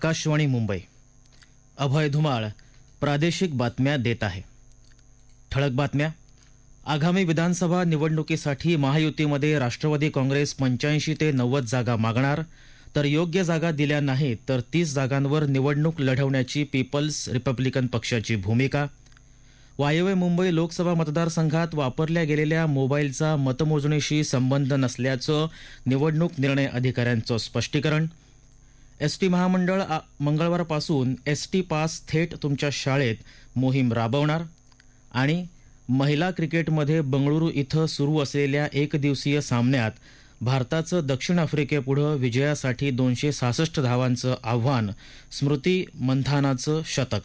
आकाशवाणी मुंबई. अभय धुमाळ प्रादेशिक बातम्या देत आहे. ठळक बातम्या. आगामी विधानसभा निवडणुकीसाठी महायुतीमध्ये राष्ट्रवादी काँग्रेस पंच्याऐंशी ते नव्वद जागा मागणार तर योग्य जागा दिल्या नाहीत तर तीस जागांवर निवडणूक लढवण्याची पीपल्स रिपब्लिकन पक्षाची भूमिका. वायव्य मुंबई लोकसभा मतदारसंघात वापरल्या गेलेल्या मोबाईलचा मतमोजणीशी संबंध नसल्याचं निवडणूक निर्णय अधिकाऱ्यांचं स्पष्टीकरण. एस टी महामंडळ आ- मंगळवारपासून एस टी पास थेट तुमच्या शाळेत मोहीम राबवणार आणि महिला क्रिकेटमध्ये बंगळुरू इथं सुरू असलेल्या एकदिवसीय सामन्यात भारताचं दक्षिण आफ्रिकेपुढं विजयासाठी दोनशे सहासष्ट धावांचं आव्हान स्मृती मंथानाचं शतक.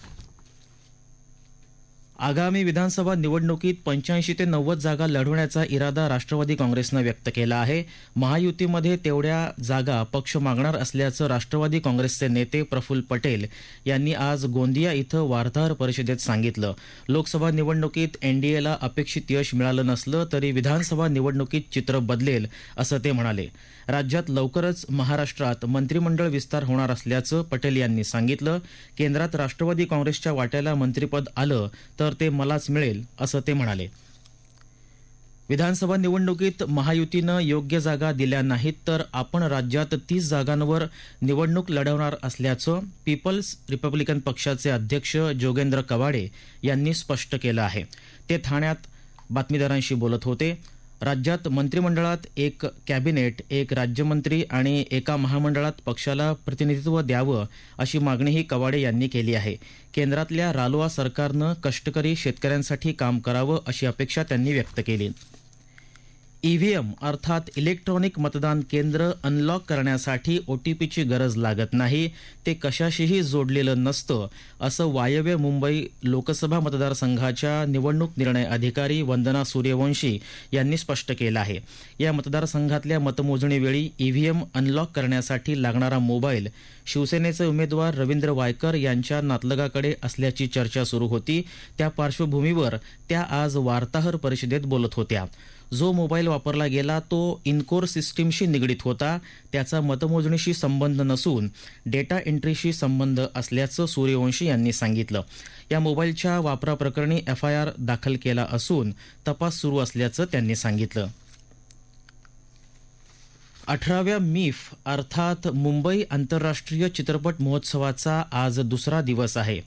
आगामी विधानसभा निवडणुकीत पंच्याऐंशी ते नव्वद जागा लढवण्याचा इरादा राष्ट्रवादी काँग्रेसनं व्यक्त केला आहे. महायुतीमध्ये तेवढ्या जागा पक्ष मागणार असल्याचं राष्ट्रवादी काँग्रेसचे नेते प्रफुल्ल पटेल यांनी आज गोंदिया इथं वार्ताहर परिषदेत सांगितलं. लोकसभा निवडणुकीत एनडीएला अपेक्षित यश मिळालं नसलं तरी विधानसभा निवडणुकीत चित्र बदलेल असं ते म्हणाले. राज्यात लवकरच महाराष्ट्रात मंत्रिमंडळ विस्तार होणार असल्याचं पटेल यांनी सांगितलं. केंद्रात राष्ट्रवादी काँग्रेसच्या वाट्याला मंत्रिपद आलं तर तर ते मलाच मिळेल असं ते म्हणाले. विधानसभा निवडणुकीत महायुतीनं योग्य जागा दिल्या नाहीत तर आपण राज्यात तीस जागांवर निवडणूक लढवणार असल्याचं पीपल्स रिपब्लिकन पक्षाचे अध्यक्ष जोगेंद्र कवाडे यांनी स्पष्ट केलं आहे. ते ठाण्यात बातमीदारांशी बोलत होते. राज्यात मंत्रिमंडळात एक कॅबिनेट एक राज्यमंत्री आणि एका महामंडळात पक्षाला प्रतिनिधित्व द्यावं अशी मागणीही कवाडे यांनी केली आहे. केंद्रातल्या रालोआ सरकारनं कष्टकरी शेतकऱ्यांसाठी काम करावं अशी अपेक्षा त्यांनी व्यक्त केली. ईव्हीएम अर्थात इलेक्ट्रॉनिक मतदान केंद्र अनलॉक करण्यासाठी ओटीपीची गरज लागत नाही ते कशाशीही जोडलेलं नसतं असं वायव्य मुंबई लोकसभा मतदारसंघाच्या निवडणूक निर्णय अधिकारी वंदना सूर्यवंशी यांनी स्पष्ट केलं आहे. या मतदारसंघातल्या मतमोजणीवेळी ईव्हीएम अनलॉक करण्यासाठी लागणारा मोबाईल शिवसेनेचे उमेदवार रवींद्र वायकर यांच्या नातलगाकडे असल्याची चर्चा सुरू होती. त्या पार्श्वभूमीवर त्या आज वार्ताहर परिषदेत बोलत होत्या. जो मोबाईल वापरला गेला तो इनकोर सिस्टीमशी निगडीत होता. त्याचा मतमोजणीशी संबंध नसून डेटा एंट्रीशी संबंध असल्याचं सूर्यवंशी यांनी सांगितलं. या मोबाईलच्या वापराप्रकरणी एफ आय आर दाखल केला असून तपास सुरू असल्याचं त्यांनी सांगितलं. अठराव्या मिफ अर्थात मुंबई आंतरराष्ट्रीय चित्रपट महोत्सवाचा आज दुसरा दिवस आहे.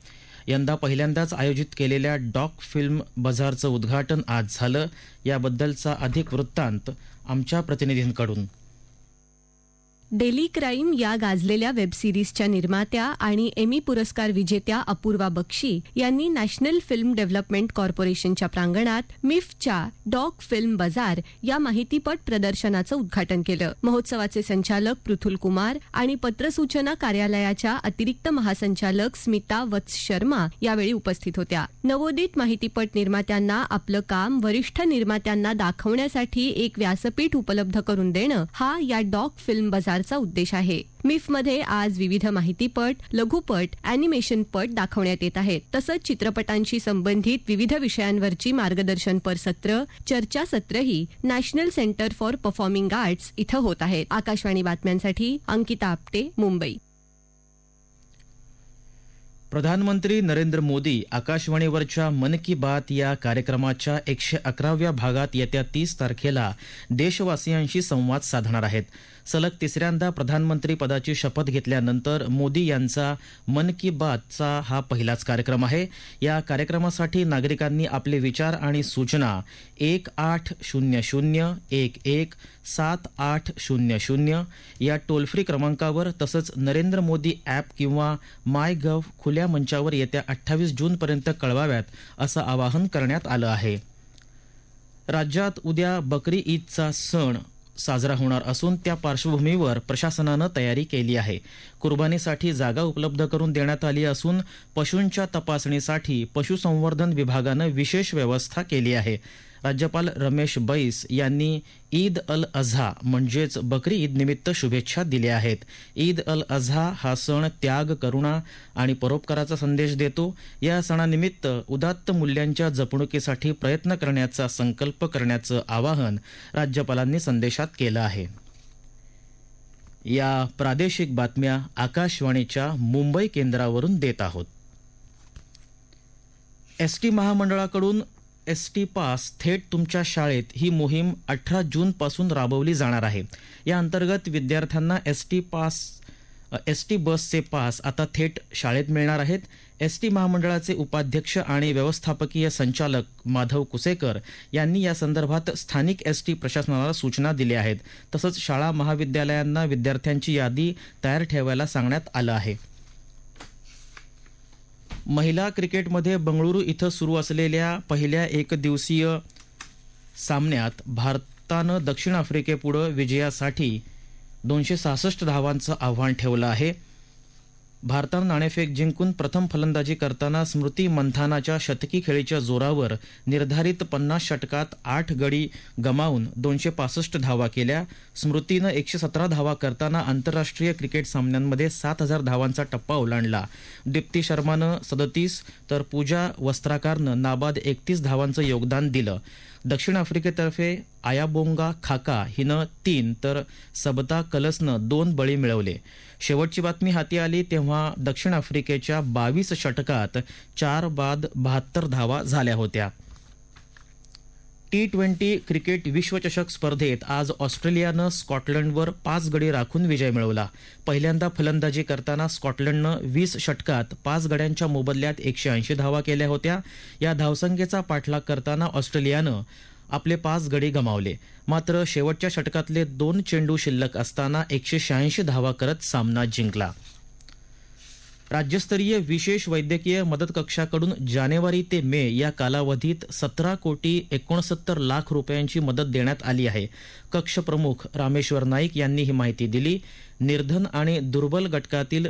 यंदा पहिल्यांदाच आयोजित केलेल्या डॉक फिल्म बझारचं उद्घाटन आज झालं. याबद्दलचा अधिक वृत्तांत आमच्या प्रतिनिधींकडून. डेली क्राईम या गाजलेल्या वेबसिरीजच्या निर्मात्या आणि एमी पुरस्कार विजेत्या अपूर्वा बक्षी यांनी नॅशनल फिल्म डेव्हलपमेंट कॉर्पोरेशनच्या प्रांगणात मिफच्या डॉग फिल्म बाजार या माहितीपट प्रदर्शनाचं उद्घाटन केलं. महोत्सवाचे संचालक पृथुल कुमार आणि पत्रसूचना कार्यालयाच्या अतिरिक्त महासंचालक स्मिता वत्स शर्मा यावेळी उपस्थित होत्या. नवोदित माहितीपट निर्मात्यांना आपलं काम वरिष्ठ निर्मात्यांना दाखवण्यासाठी एक व्यासपीठ उपलब्ध करून देणं हा या डॉग फिल्म बाजार बाजारचा उद्देश आहे. मिफमध्ये आज विविध माहितीपट लघुपट अॅनिमेशनपट दाखवण्यात येत आहेत. तसंच चित्रपटांशी संबंधित विविध विषयांवरची मार्गदर्शनपर सत्र चर्चासत्रही national centre for performing arts इथं होत आहेत. आकाशवाणी बातम्यांसाठी अंकिता आपटे मुंबई. प्रधानमंत्री नरेंद्र मोदी आकाशवाणीवरच्या मन की बात या कार्यक्रमाच्या एकशे अकराव्या भागात येत्या तीस तारखेला देशवासियांशी संवाद साधणार आहेत. सलग तिसऱ्यांदा प्रधानमंत्री पदाची शपथ घेतल्यानंतर मोदी यांचा मन की बातचा हा पहिलाच कार्यक्रम आहे. या कार्यक्रमासाठी नागरिकांनी आपले विचार आणि सूचना एक आठ शून्य शून्य एक एक सात आठ शून्य शून्य या टोल फ्री क्रमांकावर तसंच नरेंद्र मोदी ॲप किंवा माय गव्ह खुल्या मंचावर येत्या अठ्ठावीस जूनपर्यंत कळवाव्यात असं आवाहन करण्यात आलं आहे. राज्यात उद्या बकरी ईदचा सण. साजरा होणार असून त्या पार्श्वभूमीवर प्रशासनानं तयारी केली आहे. कुर्बानीसाठी जागा उपलब्ध करून देण्यात आली असून पशूंच्या तपासणीसाठी पशुसंवर्धन विभागानं विशेष व्यवस्था केली आहे. राज्यपाल रमेश बैस यांनी ईद अल अझा म्हणजेच बकरी ईद निमित्त शुभेच्छा दिल्या आहेत. ईद अल अझा हा सण त्याग करुणा आणि परोपकाराचा संदेश देतो. या सणानिमित्त उदात्त मूल्यांच्या जपणुकीसाठी प्रयत्न करण्याचा संकल्प करण्याचं आवाहन राज्यपालांनी संदेशात केलं आहे. या प्रादेशिक बातम्या आकाशवाणीच्या मुंबई केंद्रावरून देत आहोत. एस टी महामंडळाकडून एस टी पास थेट तुमच्या शाळेत ही मोहीम अठरा जूनपासून राबवली जाणार आहे. या अंतर्गत विद्यार्थ्यांना S T pass S T बसचे पास आता थेट शाळेत मिळणार आहेत. एस टी महामंडळाचे उपाध्यक्ष आणि व्यवस्थापकीय संचालक माधव कुसेकर यांनी या संदर्भात स्थानिक एस टी प्रशासनाला सूचना दिल्या आहेत. तसंच शाळा महाविद्यालयांना विद्यार्थ्यांची यादी तयार ठेवायला सांगण्यात आलं आहे. महिला क्रिकेटमध्ये बंगळुरू इथं सुरू असलेल्या पहिल्या एकदिवसीय सामन्यात भारतानं दक्षिण आफ्रिकेपुढं विजयासाठी दोनशे सहासष्ट धावांचं आव्हान ठेवलं आहे. भारतानं नाणेफेक जिंकून प्रथम फलंदाजी करताना स्मृती मंथानाच्या शतकी खेळीच्या जोरावर निर्धारित पन्नास षटकात आठ गडी गमावून दोनशे पासष्ट धावा केल्या. स्मृतीनं एकशे सतरा धावा करताना आंतरराष्ट्रीय क्रिकेट सामन्यांमध्ये सात हजार धावांचा टप्पा ओलांडला. दीप्ती शर्मानं सदतीस तर पूजा वस्त्राकारनं नाबाद एकतीस धावांचं योगदान दिलं. दक्षिण आफ्रिकेतर्फे आयाबोंगा खाका हिनं तीन तर सबता कलसनं दोन बळी मिळवले. शेवटची बातमी हाती आली तेव्हा दक्षिण आफ्रिकेच्या बावीस षटकात चार बाद बहात्तर धावा झाल्या होत्या. टी ट्वेंटी क्रिकेट विश्वचषक स्पर्धेत आज ऑस्ट्रेलियानं स्कॉटलंडवर पाच गडी राखून विजय मिळवला. पहिल्यांदा फलंदाजी करताना स्कॉटलंडनं वीस षटकात पाच गड्यांच्या मोबदल्यात एकशे ऐंशी धावा केल्या होत्या. या धावसंख्येचा पाठलाग करताना ऑस्ट्रेलियानं आपले पाच गडी गमावले. मात्र शेवटच्या षटकातले दोन चेंडू शिल्लक असताना एकशे शहाऐंशी धावा करत सामना जिंकला. राज्यस्तरीय विशेष वैद्यकीय मदत कक्षाकडून जानेवारी ते मे या कालावधीत सतरा कोटी एकोणसत्तर लाख रुपयांची मदत देण्यात आली आहे. कक्ष प्रमुख रामेश्वर नाईक यांनी ही माहिती दिली. निर्धन आणि दुर्बल घटकातील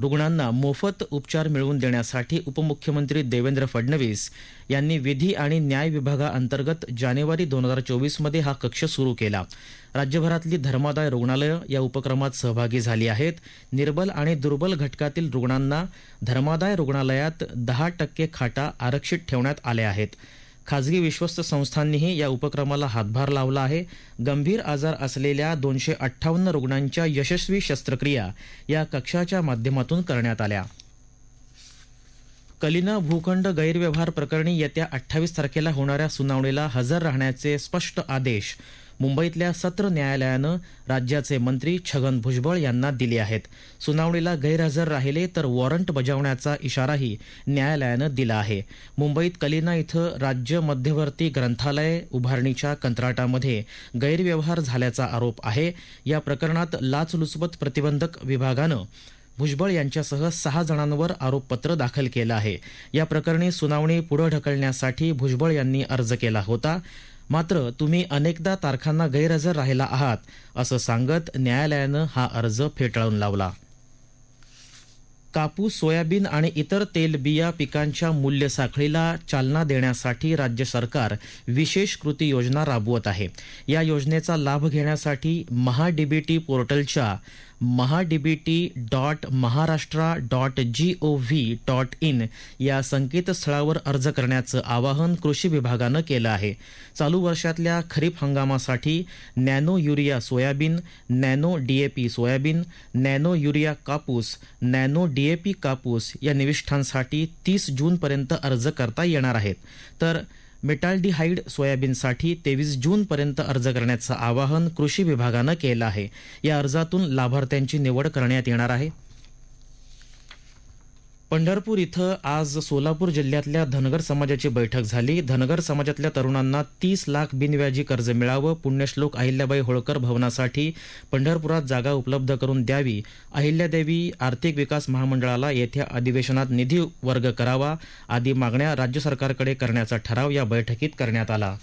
रुग्णांना मोफत उपचार मिळवून देण्यासाठी उपमुख्यमंत्री देवेंद्र फडणवीस यांनी विधी आणि न्याय विभागाअंतर्गत जानेवारी दोन हजार चोवीसमध्ये हा कक्ष सुरू केला. राज्यभरातली धर्मादाय रुग्णालयं या उपक्रमात सहभागी झाली आहेत. निर्बल आणि दुर्बल घटकातील रुग्णांना धर्मादाय रुग्णालयात दहा टक्के खाटा आरक्षित ठेवण्यात आल्या आहेत. खाजगी विश्वस्त संस्थांनीही या उपक्रमाला हातभार लावला आहे. गंभीर आजार असलेल्या दोनशे अठ्ठावन्न रुग्णांच्या यशस्वी शस्त्रक्रिया या कक्षाच्या माध्यमातून करण्यात आल्या. कलिना भूखंड गैरव्यवहार प्रकरणी येत्या अठ्ठावीस तारखेला होणाऱ्या सुनावणीला हजर राहण्याचे स्पष्ट आदेश मुंबईतल्या सत्र न्यायालयानं राज्याचे मंत्री छगन भुजबळ यांना दिले आहेत. सुनावणीला गैरहजर राहिले तर वॉरंट बजावण्याचा इशाराही न्यायालयानं दिला आहे. मुंबईत कलिना इथं राज्य मध्यवर्ती ग्रंथालय उभारणीच्या कंत्राटामध्ये गैरव्यवहार झाल्याचा आरोप आहे. या प्रकरणात लाचलुचपत प्रतिबंधक विभागानं भुजबळ यांच्यासह सहा जणांवर आरोपपत्र दाखल केलं आहे. या प्रकरणी सुनावणी पुढे ढकलण्यासाठी भुजबळ यांनी अर्ज केला होता. मात्र तुम्ही अनेकदा तारखांना गैरहजर राहिला आहात असं सांगत न्यायालयानं हा अर्ज फेटाळून लावला. कापूस सोयाबीन आणि इतर तेलबिया पिकांच्या मूल्य साखळीला चालना देण्यासाठी राज्य सरकार विशेष कृती योजना राबवत आहे. या योजनेचा लाभ घेण्यासाठी महाडीबीटी पोर्टलच्या MahaDBT dot Maharashtra dot G O V dot in या संकेतस्थळावर अर्ज करण्याचं आवाहन कृषी विभागानं केलं आहे. चालू वर्षातल्या खरीप हंगामासाठी nano urea soybean nano DAP soybean nano urea कापूस नॅनो डीएपी कापूस या निविष्ठांसाठी तीस जूनपर्यंत अर्ज करता येणार आहेत. तर मेटाल्डिहाइड सोयाबीनसाठी तेवीस जूनपर्यंत अर्ज करण्याचं आवाहन कृषी विभागानं केलं आहे. या अर्जातून लाभार्थ्यांची निवड करण्यात येणार आहे. पंढरपूर इथं आज सोलापूर जिल्ह्यातल्या धनगर समाजाची बैठक झाली. धनगर समाजातल्या तरुणांना तीस लाख बिनव्याजी कर्ज मिळावं. पुण्यश्लोक अहिल्याबाई होळकर भवनासाठी पंढरपुरात जागा उपलब्ध करून द्यावी. अहिल्यादेवी आर्थिक विकास महामंडळाला येत्या अधिवेशनात निधी वर्ग करावा. आदी मागण्या राज्य सरकारकडे करण्याचा ठराव या बैठकीत करण्यात आला.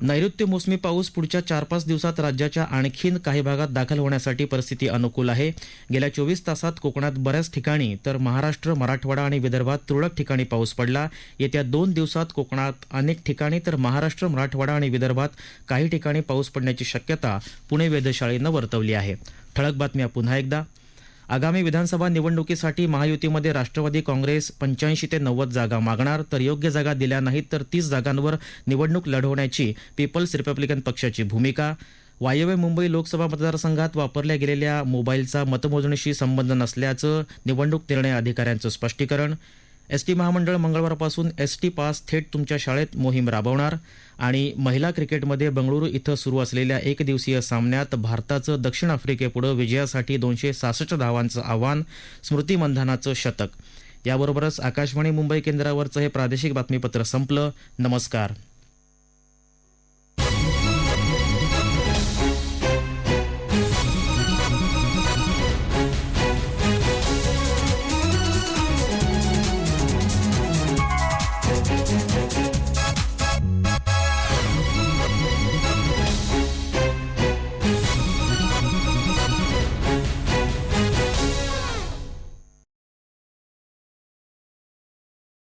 नैऋत्य मोसमी पाऊस पुढच्या चार पाच दिवसात राज्याच्या आणखीन काही भागात दाखल होण्यासाठी परिस्थिती अनुकूल आहे. गेल्या चोवीस तासात कोकणात बऱ्याच ठिकाणी तर महाराष्ट्र मराठवाडा आणि विदर्भात तुरळक ठिकाणी पाऊस पडला. येत्या दोन दिवसात कोकणात अनेक ठिकाणी तर महाराष्ट्र मराठवाडा आणि विदर्भात काही ठिकाणी पाऊस पडण्याची शक्यता पुणे वेधशाळेनं वर्तवली आहे. ठळक बातम्या पुन्हा एकदा. आगामी विधानसभा निवडणुकीसाठी महायुतीमध्ये राष्ट्रवादी काँग्रेस पंच्याऐंशी ते नव्वद जागा मागणार तर योग्य जागा दिल्या नाहीत तर तीस जागांवर निवडणूक लढवण्याची पीपल्स रिपब्लिकन पक्षाची भूमिका. वायव्य मुंबई लोकसभा मतदारसंघात वापरल्या गेलेल्या मोबाईलचा मतमोजणीशी संबंध नसल्याचं निवडणूक निर्णय अधिकाऱ्यांचं स्पष्टीकरण. एस टी महामंडळ मंगळवारपासून एस टी पास थेट तुमच्या शाळेत मोहीम राबवणार. आणि महिला क्रिकेटमध्ये बंगळुरू इथं सुरू असलेल्या एकदिवसीय सामन्यात भारताचं दक्षिण आफ्रिकेपुढं विजयासाठी दोनशे सहासष्ट धावांचं आव्हान स्मृती मंधानाचं शतक. याबरोबरच आकाशवाणी मुंबई केंद्रावरचं हे प्रादेशिक बातमीपत्र संपलं. नमस्कार.